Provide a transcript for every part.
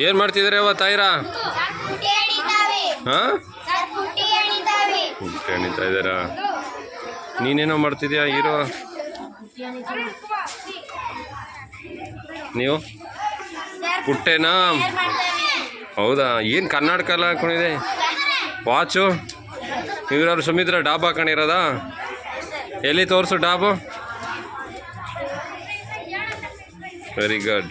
ಏನು ಮಾಡ್ತಿದ್ದಾರೆ ಅವ ತಾಯಿರಾ? ಹಾಂ? ಎಣಿತಾ ಇದ್ದಾರಾ? ನೀನೇನೋ ಮಾಡ್ತಿದ್ಯಾ ಹೀರೋ? ನೀವು? ಪುಟ್ಟೆನಾ? ಹೌದಾ? ಏನು ಕರ್ನಾಟಕ ಎಲ್ಲ ಹಾಕೊಂಡಿದೆ? ವಾಚು? ಇವ್ರಾದ್ರು ಸುಮಿತ್ರ ಡಾಬ್ ಹಾಕೊಂಡಿರೋದಾ? ಎಲ್ಲಿ ತೋರಿಸು ಡಾಬು? ವೆರಿ ಗುಡ್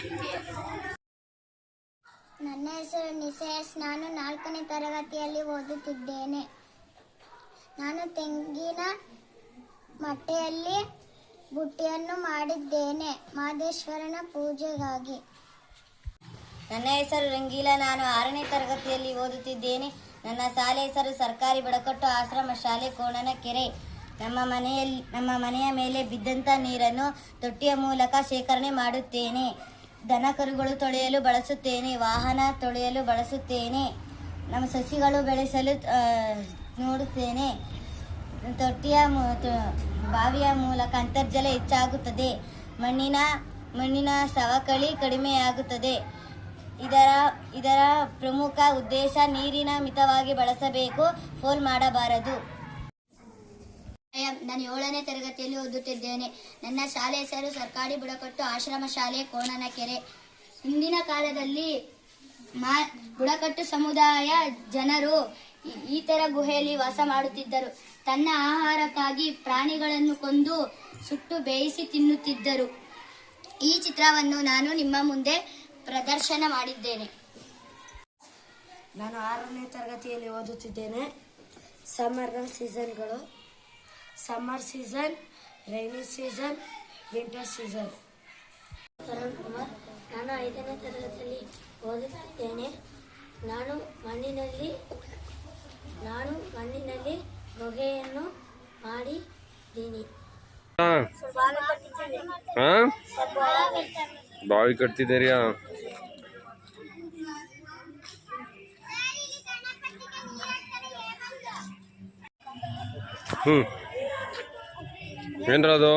ನನ್ನ ಹೆಸರು ನಿಸೇಸ್. ನಾನು ನಾಲ್ಕನೇ ತರಗತಿಯಲ್ಲಿ ಓದುತ್ತಿದ್ದೇನೆ. ನಾನು ತೆಂಗಿನ ಮಟ್ಟೆಯಲ್ಲಿ ಬುಟ್ಟಿಯನ್ನು ಮಾಡಿದ್ದೇನೆ, ಮಾದೇಶ್ವರನ ಪೂಜೆಗಾಗಿ. ನನ್ನ ಹೆಸರು ರಂಗೀಲಾ. ನಾನು ಆರನೇ ತರಗತಿಯಲ್ಲಿ ಓದುತ್ತಿದ್ದೇನೆ. ನನ್ನ ಶಾಲೆ ಹೆಸರು ಸರ್ಕಾರಿ ಬಡಕಟ್ಟು ಆಶ್ರಮ ಶಾಲೆ ಕೋಣನ ಕೆರೆ ನಮ್ಮ ಮನೆಯಲ್ಲಿ, ನಮ್ಮ ಮನೆಯ ಮೇಲೆ ಬಿದ್ದಂಥ ನೀರನ್ನು ತೊಟ್ಟಿಯ ಮೂಲಕ ಶೇಖರಣೆ ಮಾಡುತ್ತೇನೆ. ದನ ಕರುಗಳು ತೊಳೆಯಲು ಬಳಸುತ್ತೇನೆ, ವಾಹನ ತೊಳೆಯಲು ಬಳಸುತ್ತೇನೆ, ನಮ್ಮ ಸಸಿಗಳು ಬೆಳೆಸಲು ನೋಡುತ್ತೇನೆ. ತೊಟ್ಟಿಯ ಬಾವಿಯ ಮೂಲಕ ಅಂತರ್ಜಲ ಹೆಚ್ಚಾಗುತ್ತದೆ. ಮಣ್ಣಿನ ಮಣ್ಣಿನ ಸವಕಳಿ ಕಡಿಮೆಯಾಗುತ್ತದೆ. ಇದರ ಇದರ ಪ್ರಮುಖ ಉದ್ದೇಶ ನೀರಿನ ಮಿತವಾಗಿ ಬಳಸಬೇಕು, ಫೋಲ್ ಮಾಡಬಾರದು. ನಾನು ಏಳನೇ ತರಗತಿಯಲ್ಲಿ ಓದುತ್ತಿದ್ದೇನೆ. ನನ್ನ ಶಾಲೆ ಹೆಸರು ಸರ್ಕಾರಿ ಬುಡಕಟ್ಟು ಆಶ್ರಮ ಶಾಲೆ ಕೋಣನ ಕೆರೆ ಹಿಂದಿನ ಕಾಲದಲ್ಲಿ ಮಾ ಬುಡಕಟ್ಟು ಸಮುದಾಯ ಜನರು ಈ- ಗುಹೆಯಲ್ಲಿ ವಾಸ ಮಾಡುತ್ತಿದ್ದರು. ತನ್ನ ಆಹಾರಕ್ಕಾಗಿ ಪ್ರಾಣಿಗಳನ್ನು ಕೊಂದು ಸುಟ್ಟು ಬೇಯಿಸಿ ತಿನ್ನುತ್ತಿದ್ದರು. ಈ ಚಿತ್ರವನ್ನು ನಾನು ನಿಮ್ಮ ಮುಂದೆ ಪ್ರದರ್ಶನ ಮಾಡಿದ್ದೇನೆ. ನಾನು ಆರನೇ ತರಗತಿಯಲ್ಲಿ ಓದುತ್ತಿದ್ದೇನೆ. ಸಮ್ಮರ್ನ ಸೀಸನ್ಗಳು summer season rainy season winter season Tarun Kumar ನಾನು ಐದನೇ ತರಗತಿಯಲ್ಲಿ ಓದುತ್ತಿದ್ದೇನೆ. ನಾನು ಮಣ್ಣಿನಲ್ಲಿ ನಾನು ಮಣ್ಣಿನಲ್ಲಿ ಹೊಗೆಯನ್ನು ಮಾಡಿದ್ದೀನಿ. ಬಾವಿ ಕಟ್ತಿದ್ದೀರಿಯಾ? ಹ್ಞೂ ಏನ್ರದು?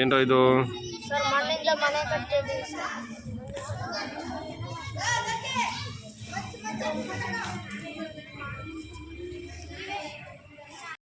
ಏನ್ರ ಇದು? ಮನೆ